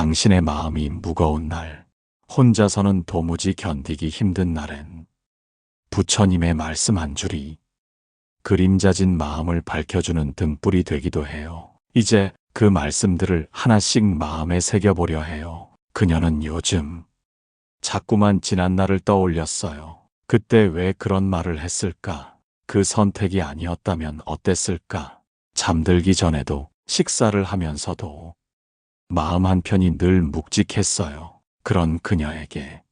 당신의 마음이 무거운 날, 혼자서는 도무지 견디기 힘든 날엔 부처님의 말씀 한 줄이 그림자진 마음을 밝혀주는 등불이 되기도 해요. 이제 그 말씀들을 하나씩 마음에 새겨보려 해요. 그녀는 요즘 자꾸만 지난 날을 떠올렸어요. 그때 왜 그런 말을 했을까? 그 선택이 아니었다면 어땠을까? 잠들기 전에도 식사를 하면서도 마음 한편이 늘 묵직했어요. 그런 그녀에게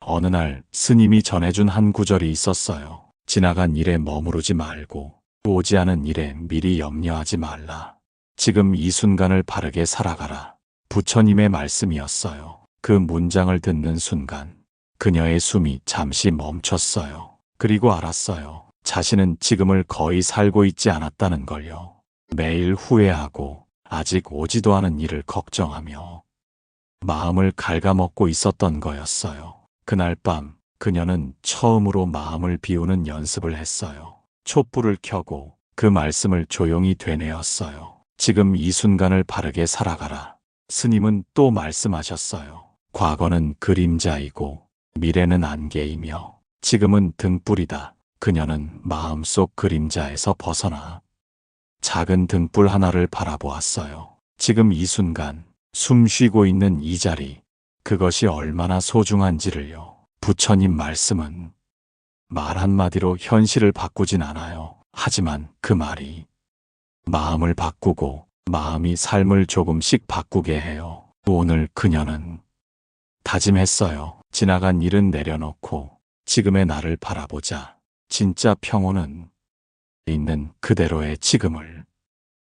어느 날 스님이 전해준 한 구절이 있었어요. 지나간 일에 머무르지 말고 오지 않은 일에 미리 염려하지 말라. 지금 이 순간을 바르게 살아가라. 부처님의 말씀이었어요. 그 문장을 듣는 순간 그녀의 숨이 잠시 멈췄어요. 그리고 알았어요. 자신은 지금을 거의 살고 있지 않았다는 걸요. 매일 후회하고 아직 오지도 않은 일을 걱정하며 마음을 갉아먹고 있었던 거였어요. 그날 밤 그녀는 처음으로 마음을 비우는 연습을 했어요. 촛불을 켜고 그 말씀을 조용히 되뇌었어요. 지금 이 순간을 바르게 살아가라. 스님은 또 말씀하셨어요. 과거는 그림자이고 미래는 안개이며 지금은 등불이다. 그녀는 마음속 그림자에서 벗어나 작은 등불 하나를 바라보았어요. 지금 이 순간 숨 쉬고 있는 이 자리, 그것이 얼마나 소중한지를요. 부처님 말씀은 말 한마디로 현실을 바꾸진 않아요. 하지만 그 말이 마음을 바꾸고 마음이 삶을 조금씩 바꾸게 해요. 오늘 그녀는 다짐했어요. 지나간 일은 내려놓고 지금의 나를 바라보자. 진짜 평온은 있는 그대로의 지금을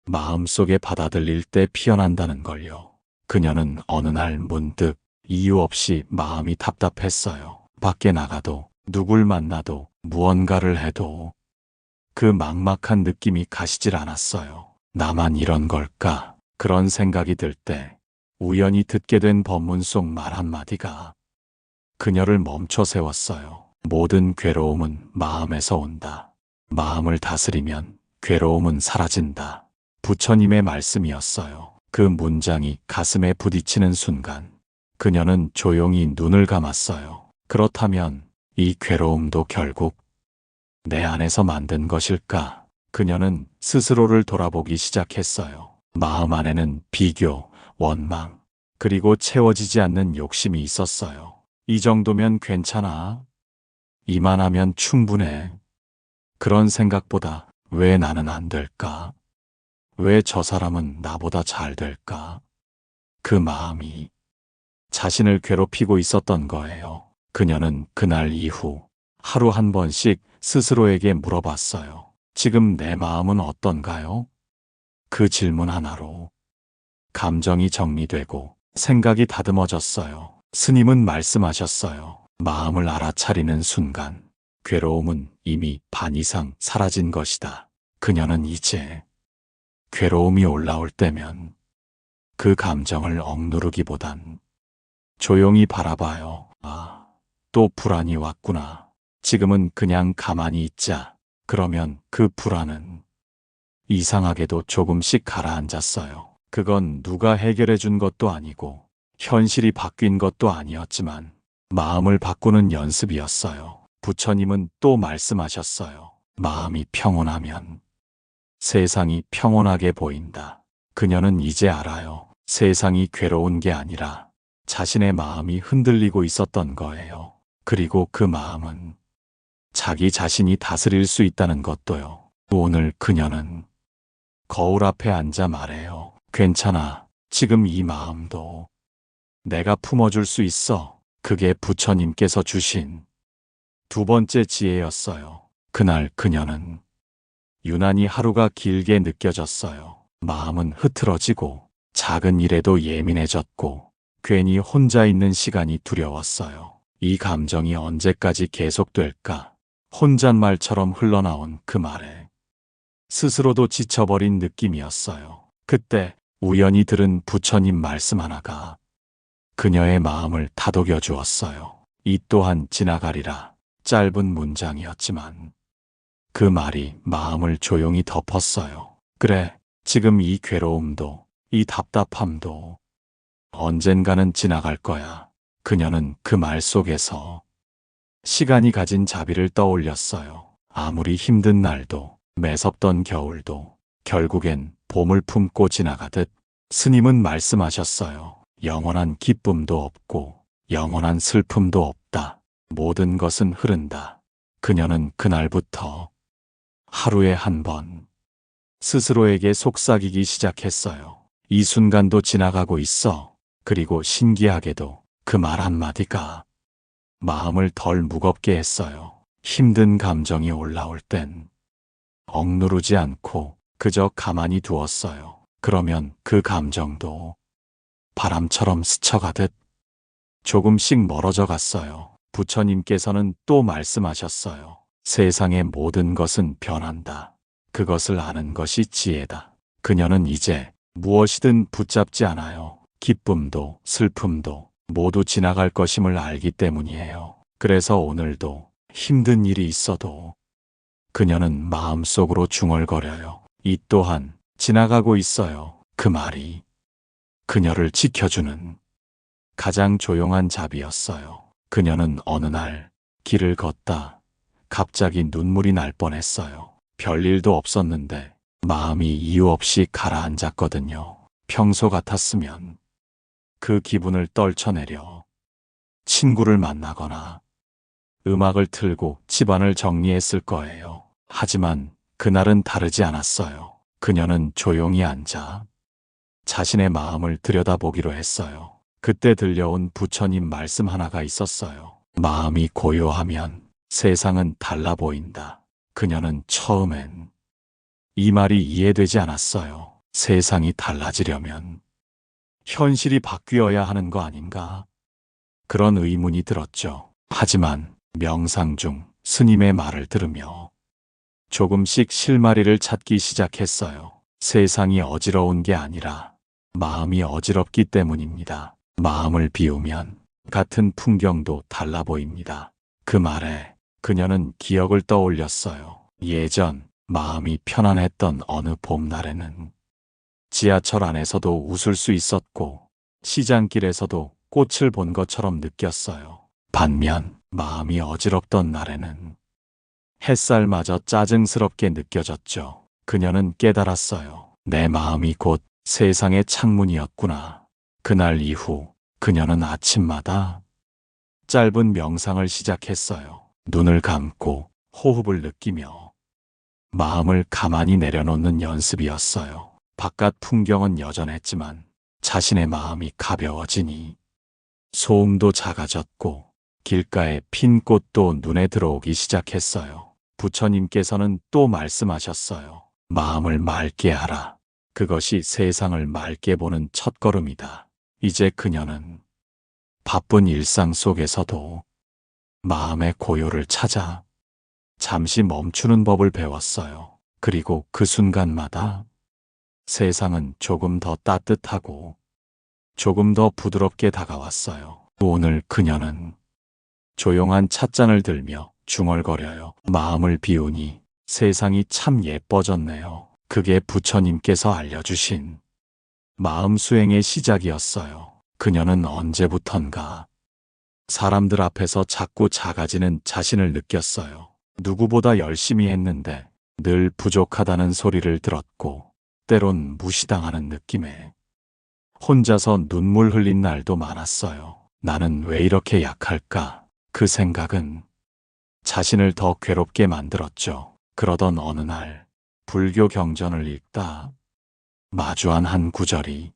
마음속에 받아들일 때 피어난다는 걸요. 그녀는 어느 날 문득 이유 없이 마음이 답답했어요. 밖에 나가도 누굴 만나도 무언가를 해도 그 막막한 느낌이 가시질 않았어요. 나만 이런 걸까? 그런 생각이 들 때 우연히 듣게 된 법문 속 말 한마디가 그녀를 멈춰 세웠어요. 모든 괴로움은 마음에서 온다. 마음을 다스리면 괴로움은 사라진다. 부처님의 말씀이었어요. 그 문장이 가슴에 부딪히는 순간 그녀는 조용히 눈을 감았어요. 그렇다면 이 괴로움도 결국 내 안에서 만든 것일까? 그녀는 스스로를 돌아보기 시작했어요. 마음 안에는 비교, 원망, 그리고 채워지지 않는 욕심이 있었어요. 이 정도면 괜찮아. 이만하면 충분해. 그런 생각보다 왜 나는 안 될까? 왜 저 사람은 나보다 잘 될까? 그 마음이 자신을 괴롭히고 있었던 거예요. 그녀는 그날 이후 하루 한 번씩 스스로에게 물어봤어요. 지금 내 마음은 어떤가요? 그 질문 하나로 감정이 정리되고 생각이 다듬어졌어요. 스님은 말씀하셨어요. 마음을 알아차리는 순간 괴로움은 이미 반 이상 사라진 것이다. 그녀는 이제 괴로움이 올라올 때면 그 감정을 억누르기보단 조용히 바라봐요. 아, 또 불안이 왔구나. 지금은 그냥 가만히 있자. 그러면 그 불안은 이상하게도 조금씩 가라앉았어요. 그건 누가 해결해 준 것도 아니고 현실이 바뀐 것도 아니었지만 마음을 바꾸는 연습이었어요. 부처님은 또 말씀하셨어요. 마음이 평온하면 세상이 평온하게 보인다. 그녀는 이제 알아요. 세상이 괴로운 게 아니라 자신의 마음이 흔들리고 있었던 거예요. 그리고 그 마음은 자기 자신이 다스릴 수 있다는 것도요. 오늘 그녀는 거울 앞에 앉아 말해요. 괜찮아. 지금 이 마음도 내가 품어줄 수 있어. 그게 부처님께서 주신 두 번째 지혜였어요. 그날 그녀는 유난히 하루가 길게 느껴졌어요. 마음은 흐트러지고 작은 일에도 예민해졌고 괜히 혼자 있는 시간이 두려웠어요. 이 감정이 언제까지 계속될까? 혼잣말처럼 흘러나온 그 말에 스스로도 지쳐버린 느낌이었어요. 그때 우연히 들은 부처님 말씀 하나가 그녀의 마음을 다독여 주었어요. 이 또한 지나가리라. 짧은 문장이었지만 그 말이 마음을 조용히 덮었어요. 그래, 지금 이 괴로움도, 이 답답함도 언젠가는 지나갈 거야. 그녀는 그 말 속에서 시간이 가진 자비를 떠올렸어요. 아무리 힘든 날도, 매섭던 겨울도, 결국엔 봄을 품고 지나가듯 스님은 말씀하셨어요. 영원한 기쁨도 없고, 영원한 슬픔도 없다. 모든 것은 흐른다. 그녀는 그날부터 하루에 한 번 스스로에게 속삭이기 시작했어요. 이 순간도 지나가고 있어. 그리고 신기하게도 그 말 한마디가 마음을 덜 무겁게 했어요. 힘든 감정이 올라올 땐 억누르지 않고 그저 가만히 두었어요. 그러면 그 감정도 바람처럼 스쳐가듯 조금씩 멀어져 갔어요. 부처님께서는 또 말씀하셨어요. 세상의 모든 것은 변한다. 그것을 아는 것이 지혜다. 그녀는 이제 무엇이든 붙잡지 않아요. 기쁨도 슬픔도 모두 지나갈 것임을 알기 때문이에요. 그래서 오늘도 힘든 일이 있어도 그녀는 마음속으로 중얼거려요. 이 또한 지나가고 있어요. 그 말이 그녀를 지켜주는 가장 조용한 자비였어요. 그녀는 어느 날 길을 걷다 갑자기 눈물이 날 뻔했어요. 별일도 없었는데 마음이 이유 없이 가라앉았거든요. 평소 같았으면 그 기분을 떨쳐내려 친구를 만나거나 음악을 틀고 집안을 정리했을 거예요. 하지만 그날은 다르지 않았어요. 그녀는 조용히 앉아 자신의 마음을 들여다보기로 했어요. 그때 들려온 부처님 말씀 하나가 있었어요. 마음이 고요하면 세상은 달라 보인다. 그녀는 처음엔 이 말이 이해되지 않았어요. 세상이 달라지려면 현실이 바뀌어야 하는 거 아닌가? 그런 의문이 들었죠. 하지만 명상 중 스님의 말을 들으며 조금씩 실마리를 찾기 시작했어요. 세상이 어지러운 게 아니라 마음이 어지럽기 때문입니다. 마음을 비우면 같은 풍경도 달라 보입니다. 그 말에 그녀는 기억을 떠올렸어요. 예전 마음이 편안했던 어느 봄날에는 지하철 안에서도 웃을 수 있었고 시장길에서도 꽃을 본 것처럼 느꼈어요. 반면 마음이 어지럽던 날에는 햇살마저 짜증스럽게 느껴졌죠. 그녀는 깨달았어요. 내 마음이 곧 세상의 창문이었구나. 그날 이후 그녀는 아침마다 짧은 명상을 시작했어요. 눈을 감고 호흡을 느끼며 마음을 가만히 내려놓는 연습이었어요. 바깥 풍경은 여전했지만 자신의 마음이 가벼워지니 소음도 작아졌고 길가에 핀 꽃도 눈에 들어오기 시작했어요. 부처님께서는 또 말씀하셨어요. 마음을 맑게 하라. 그것이 세상을 맑게 보는 첫걸음이다. 이제 그녀는 바쁜 일상 속에서도 마음의 고요를 찾아 잠시 멈추는 법을 배웠어요. 그리고 그 순간마다 세상은 조금 더 따뜻하고 조금 더 부드럽게 다가왔어요. 오늘 그녀는 조용한 찻잔을 들며 중얼거려요. 마음을 비우니 세상이 참 예뻐졌네요. 그게 부처님께서 알려주신 마음 수행의 시작이었어요. 그녀는 언제부턴가 사람들 앞에서 자꾸 작아지는 자신을 느꼈어요. 누구보다 열심히 했는데 늘 부족하다는 소리를 들었고 때론 무시당하는 느낌에 혼자서 눈물 흘린 날도 많았어요. 나는 왜 이렇게 약할까? 그 생각은 자신을 더 괴롭게 만들었죠. 그러던 어느 날 불교 경전을 읽다 마주한 한 구절이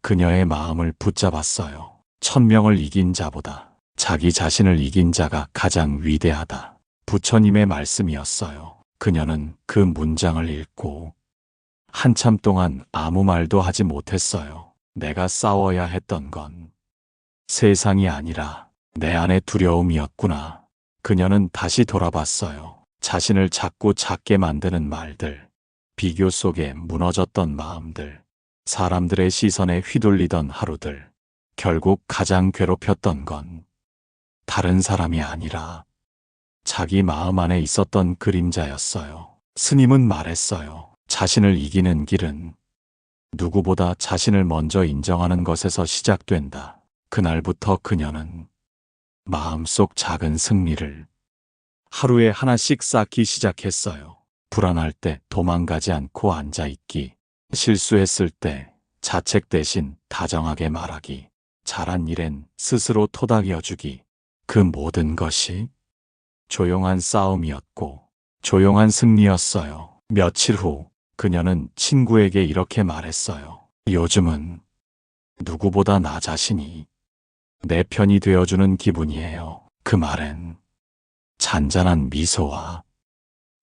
그녀의 마음을 붙잡았어요. 천명을 이긴 자보다 자기 자신을 이긴 자가 가장 위대하다. 부처님의 말씀이었어요. 그녀는 그 문장을 읽고 한참 동안 아무 말도 하지 못했어요. 내가 싸워야 했던 건 세상이 아니라 내 안의 두려움이었구나. 그녀는 다시 돌아봤어요. 자신을 자꾸 작게 만드는 말들, 비교 속에 무너졌던 마음들, 사람들의 시선에 휘둘리던 하루들, 결국 가장 괴롭혔던 건 다른 사람이 아니라 자기 마음 안에 있었던 그림자였어요. 스님은 말했어요. 자신을 이기는 길은 누구보다 자신을 먼저 인정하는 것에서 시작된다. 그날부터 그녀는 마음속 작은 승리를 하루에 하나씩 쌓기 시작했어요. 불안할 때 도망가지 않고 앉아있기, 실수했을 때 자책 대신 다정하게 말하기, 잘한 일엔 스스로 토닥여주기, 그 모든 것이 조용한 싸움이었고 조용한 승리였어요. 며칠 후 그녀는 친구에게 이렇게 말했어요. 요즘은 누구보다 나 자신이 내 편이 되어주는 기분이에요. 그 말엔 잔잔한 미소와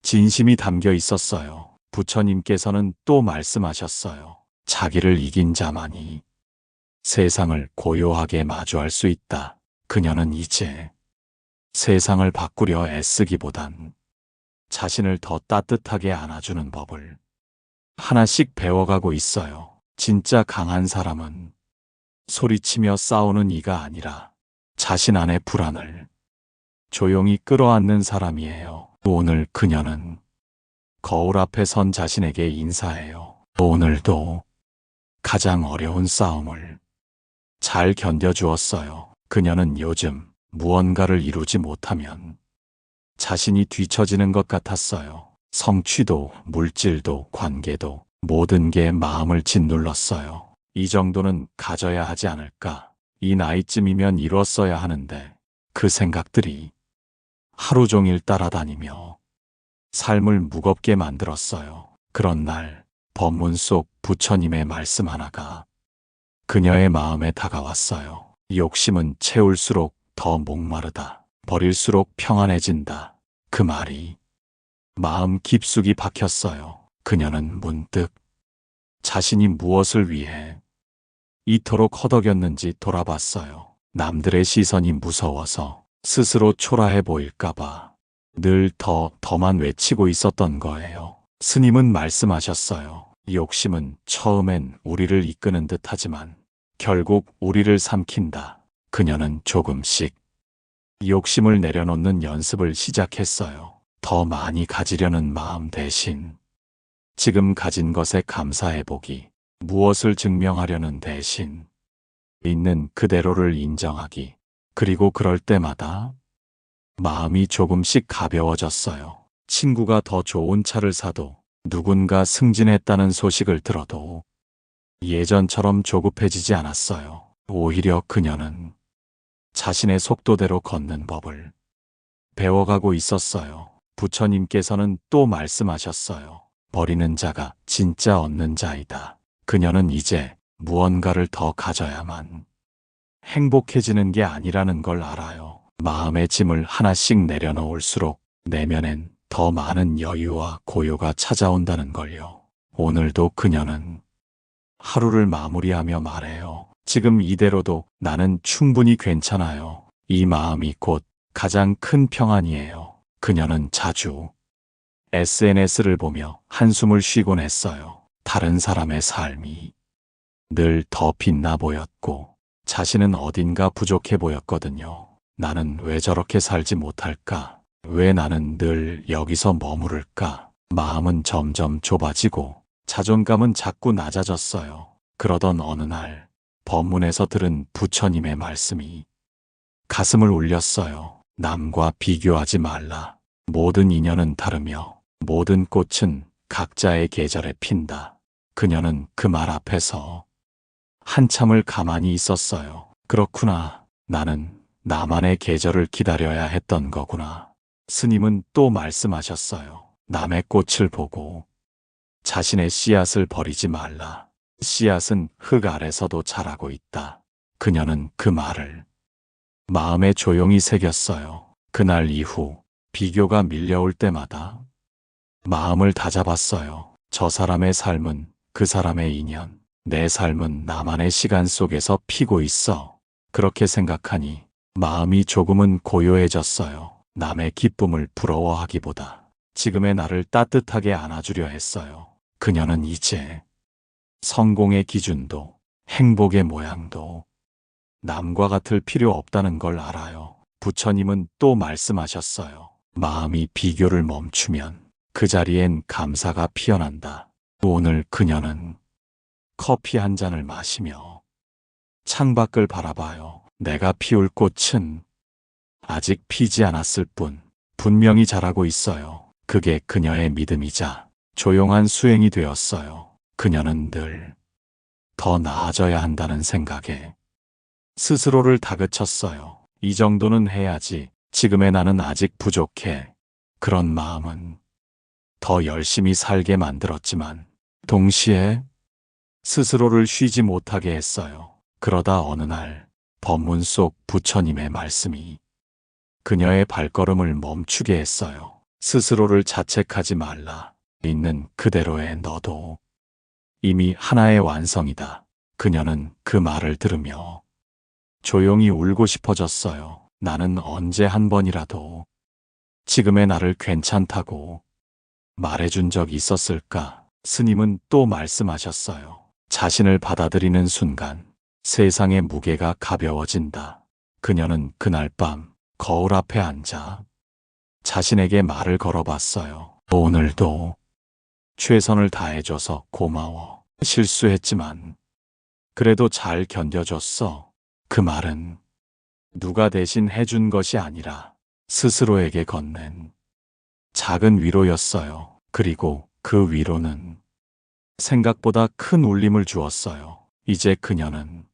진심이 담겨 있었어요. 부처님께서는 또 말씀하셨어요. 자기를 이긴 자만이 세상을 고요하게 마주할 수 있다. 그녀는 이제 세상을 바꾸려 애쓰기보단 자신을 더 따뜻하게 안아주는 법을 하나씩 배워가고 있어요. 진짜 강한 사람은 소리치며 싸우는 이가 아니라 자신 안의 불안을 조용히 끌어안는 사람이에요. 오늘 그녀는 거울 앞에 선 자신에게 인사해요. 오늘도 가장 어려운 싸움을 잘 견뎌주었어요. 그녀는 요즘 무언가를 이루지 못하면 자신이 뒤처지는 것 같았어요. 성취도, 물질도, 관계도 모든 게 마음을 짓눌렀어요. 이 정도는 가져야 하지 않을까. 이 나이쯤이면 이뤘어야 하는데 그 생각들이 하루 종일 따라다니며 삶을 무겁게 만들었어요. 그런 날 법문 속 부처님의 말씀 하나가 그녀의 마음에 다가왔어요. 욕심은 채울수록 더 목마르다. 버릴수록 평안해진다. 그 말이 마음 깊숙이 박혔어요. 그녀는 문득 자신이 무엇을 위해 이토록 허덕였는지 돌아봤어요. 남들의 시선이 무서워서 스스로 초라해 보일까봐 늘 더, 더만 외치고 있었던 거예요. 스님은 말씀하셨어요. 욕심은 처음엔 우리를 이끄는 듯 하지만 결국 우리를 삼킨다. 그녀는 조금씩 욕심을 내려놓는 연습을 시작했어요. 더 많이 가지려는 마음 대신 지금 가진 것에 감사해보기, 무엇을 증명하려는 대신 있는 그대로를 인정하기, 그리고 그럴 때마다 마음이 조금씩 가벼워졌어요. 친구가 더 좋은 차를 사도 누군가 승진했다는 소식을 들어도 예전처럼 조급해지지 않았어요. 오히려 그녀는 자신의 속도대로 걷는 법을 배워가고 있었어요. 부처님께서는 또 말씀하셨어요. 버리는 자가 진짜 얻는 자이다. 그녀는 이제 무언가를 더 가져야만 행복해지는 게 아니라는 걸 알아요. 마음의 짐을 하나씩 내려놓을수록 내면엔 더 많은 여유와 고요가 찾아온다는 걸요. 오늘도 그녀는 하루를 마무리하며 말해요. 지금 이대로도 나는 충분히 괜찮아요. 이 마음이 곧 가장 큰 평안이에요. 그녀는 자주 SNS를 보며 한숨을 쉬곤 했어요. 다른 사람의 삶이 늘 더 빛나 보였고 자신은 어딘가 부족해 보였거든요. 나는 왜 저렇게 살지 못할까? 왜 나는 늘 여기서 머무를까? 마음은 점점 좁아지고 자존감은 자꾸 낮아졌어요. 그러던 어느 날 법문에서 들은 부처님의 말씀이 가슴을 울렸어요. 남과 비교하지 말라. 모든 인연은 다르며 모든 꽃은 각자의 계절에 핀다. 그녀는 그 말 앞에서 한참을 가만히 있었어요. 그렇구나. 나는 나만의 계절을 기다려야 했던 거구나. 스님은 또 말씀하셨어요. 남의 꽃을 보고 자신의 씨앗을 버리지 말라. 씨앗은 흙 아래서도 자라고 있다. 그녀는 그 말을 마음에 조용히 새겼어요. 그날 이후 비교가 밀려올 때마다 마음을 다잡았어요. 저 사람의 삶은 그 사람의 인연, 내 삶은 나만의 시간 속에서 피고 있어. 그렇게 생각하니 마음이 조금은 고요해졌어요. 남의 기쁨을 부러워하기보다 지금의 나를 따뜻하게 안아주려 했어요. 그녀는 이제 성공의 기준도 행복의 모양도 남과 같을 필요 없다는 걸 알아요. 부처님은 또 말씀하셨어요. 마음이 비교를 멈추면 그 자리엔 감사가 피어난다. 오늘 그녀는 커피 한 잔을 마시며 창밖을 바라봐요. 내가 피울 꽃은 아직 피지 않았을 뿐 분명히 자라고 있어요. 그게 그녀의 믿음이자 조용한 수행이 되었어요. 그녀는 늘 더 나아져야 한다는 생각에 스스로를 다그쳤어요. 이 정도는 해야지. 지금의 나는 아직 부족해. 그런 마음은 더 열심히 살게 만들었지만 동시에 스스로를 쉬지 못하게 했어요. 그러다 어느 날 법문 속 부처님의 말씀이 그녀의 발걸음을 멈추게 했어요. 스스로를 자책하지 말라. 있는 그대로의 너도 이미 하나의 완성이다. 그녀는 그 말을 들으며 조용히 울고 싶어졌어요. 나는 언제 한 번이라도 지금의 나를 괜찮다고 말해준 적 있었을까? 스님은 또 말씀하셨어요. 자신을 받아들이는 순간 세상의 무게가 가벼워진다. 그녀는 그날 밤 거울 앞에 앉아 자신에게 말을 걸어봤어요. 오늘도 최선을 다해줘서 고마워. 실수했지만 그래도 잘 견뎌줬어. 그 말은 누가 대신 해준 것이 아니라 스스로에게 건넨 작은 위로였어요. 그리고 그 위로는 생각보다 큰 울림을 주었어요. 이제 그녀는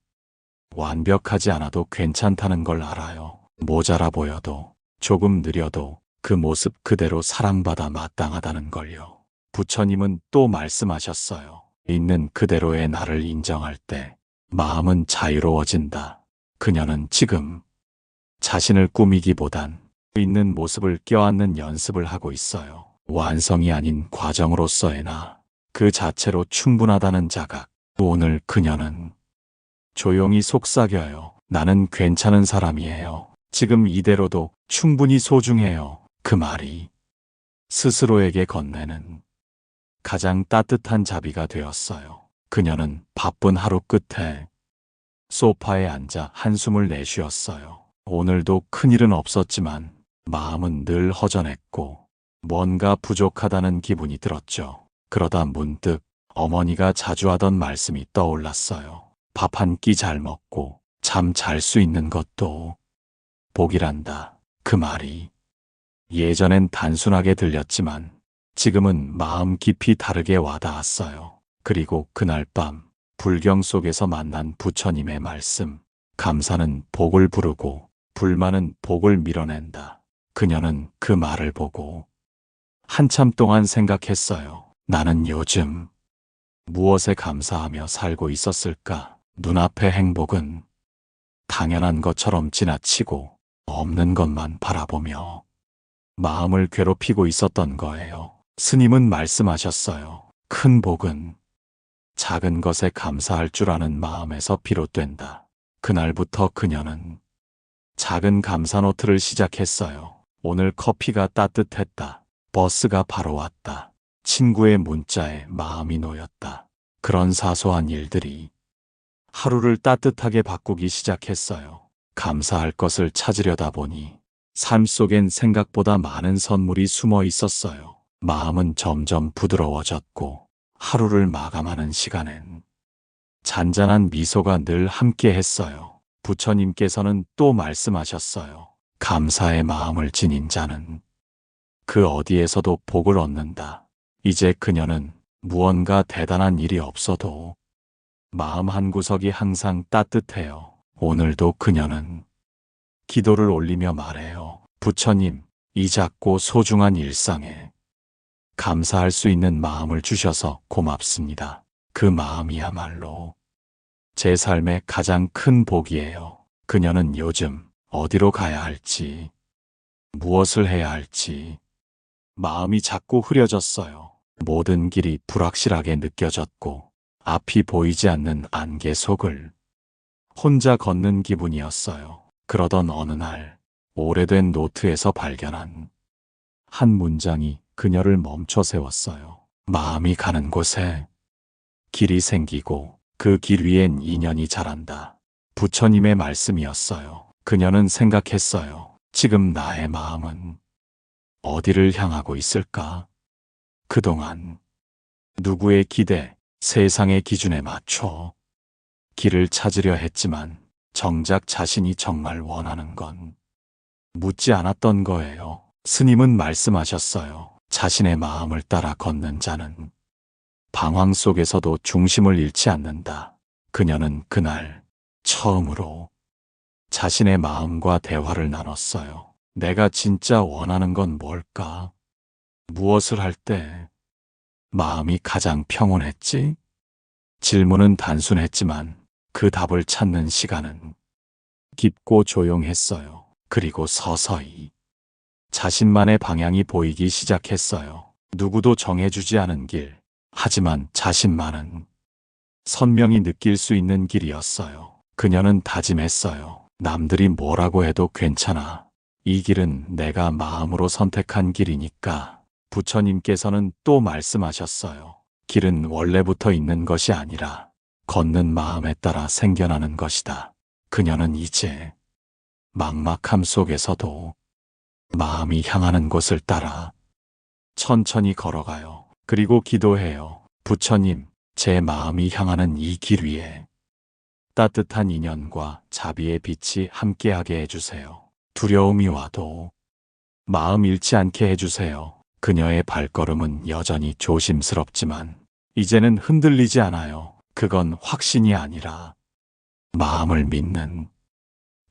완벽하지 않아도 괜찮다는 걸 알아요. 모자라 보여도 조금 느려도 그 모습 그대로 사랑받아 마땅하다는 걸요. 부처님은 또 말씀하셨어요. 있는 그대로의 나를 인정할 때 마음은 자유로워진다. 그녀는 지금 자신을 꾸미기보단 있는 모습을 껴안는 연습을 하고 있어요. 완성이 아닌 과정으로서의 나, 그 자체로 충분하다는 자각. 오늘 그녀는 조용히 속삭여요. 나는 괜찮은 사람이에요. 지금 이대로도 충분히 소중해요. 그 말이 스스로에게 건네는 가장 따뜻한 자비가 되었어요. 그녀는 바쁜 하루 끝에 소파에 앉아 한숨을 내쉬었어요. 오늘도 큰일은 없었지만 마음은 늘 허전했고 뭔가 부족하다는 기분이 들었죠. 그러다 문득 어머니가 자주 하던 말씀이 떠올랐어요. 밥 한 끼 잘 먹고 잠 잘 수 있는 것도 복이란다. 그 말이 예전엔 단순하게 들렸지만 지금은 마음 깊이 다르게 와닿았어요. 그리고 그날 밤 불경 속에서 만난 부처님의 말씀. 감사는 복을 부르고 불만은 복을 밀어낸다. 그녀는 그 말을 보고 한참 동안 생각했어요. 나는 요즘 무엇에 감사하며 살고 있었을까? 눈앞의 행복은 당연한 것처럼 지나치고 없는 것만 바라보며 마음을 괴롭히고 있었던 거예요. 스님은 말씀하셨어요. 큰 복은 작은 것에 감사할 줄 아는 마음에서 비롯된다. 그날부터 그녀는 작은 감사 노트를 시작했어요. 오늘 커피가 따뜻했다. 버스가 바로 왔다. 친구의 문자에 마음이 놓였다. 그런 사소한 일들이 하루를 따뜻하게 바꾸기 시작했어요. 감사할 것을 찾으려다 보니 삶 속엔 생각보다 많은 선물이 숨어 있었어요. 마음은 점점 부드러워졌고 하루를 마감하는 시간엔 잔잔한 미소가 늘 함께 했어요. 부처님께서는 또 말씀하셨어요. 감사의 마음을 지닌 자는 그 어디에서도 복을 얻는다. 이제 그녀는 무언가 대단한 일이 없어도 마음 한구석이 항상 따뜻해요. 오늘도 그녀는 기도를 올리며 말해요. 부처님, 이 작고 소중한 일상에 감사할 수 있는 마음을 주셔서 고맙습니다. 그 마음이야말로 제 삶의 가장 큰 복이에요. 그녀는 요즘 어디로 가야 할지, 무엇을 해야 할지, 마음이 자꾸 흐려졌어요. 모든 길이 불확실하게 느껴졌고, 앞이 보이지 않는 안개 속을 혼자 걷는 기분이었어요. 그러던 어느 날, 오래된 노트에서 발견한 한 문장이 그녀를 멈춰 세웠어요. 마음이 가는 곳에 길이 생기고 그 길 위엔 인연이 자란다. 부처님의 말씀이었어요. 그녀는 생각했어요. 지금 나의 마음은 어디를 향하고 있을까? 그동안 누구의 기대, 세상의 기준에 맞춰 길을 찾으려 했지만 정작 자신이 정말 원하는 건 묻지 않았던 거예요. 스님은 말씀하셨어요. 자신의 마음을 따라 걷는 자는 방황 속에서도 중심을 잃지 않는다. 그녀는 그날 처음으로 자신의 마음과 대화를 나눴어요. 내가 진짜 원하는 건 뭘까? 무엇을 할 때 마음이 가장 평온했지? 질문은 단순했지만 그 답을 찾는 시간은 깊고 조용했어요. 그리고 서서히 자신만의 방향이 보이기 시작했어요. 누구도 정해주지 않은 길, 하지만 자신만은 선명히 느낄 수 있는 길이었어요. 그녀는 다짐했어요. 남들이 뭐라고 해도 괜찮아. 이 길은 내가 마음으로 선택한 길이니까. 부처님께서는 또 말씀하셨어요. 길은 원래부터 있는 것이 아니라 걷는 마음에 따라 생겨나는 것이다. 그녀는 이제 막막함 속에서도 마음이 향하는 곳을 따라 천천히 걸어가요. 그리고 기도해요. 부처님, 제 마음이 향하는 이 길 위에 따뜻한 인연과 자비의 빛이 함께하게 해주세요. 두려움이 와도 마음 잃지 않게 해주세요. 그녀의 발걸음은 여전히 조심스럽지만 이제는 흔들리지 않아요. 그건 확신이 아니라 마음을 믿는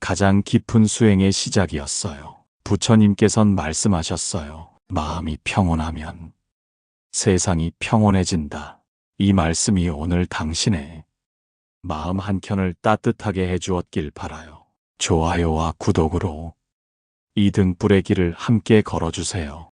가장 깊은 수행의 시작이었어요. 부처님께선 말씀하셨어요. 마음이 평온하면 세상이 평온해진다. 이 말씀이 오늘 당신의 마음 한켠을 따뜻하게 해주었길 바라요. 좋아요와 구독으로 이 등불의 길을 함께 걸어주세요.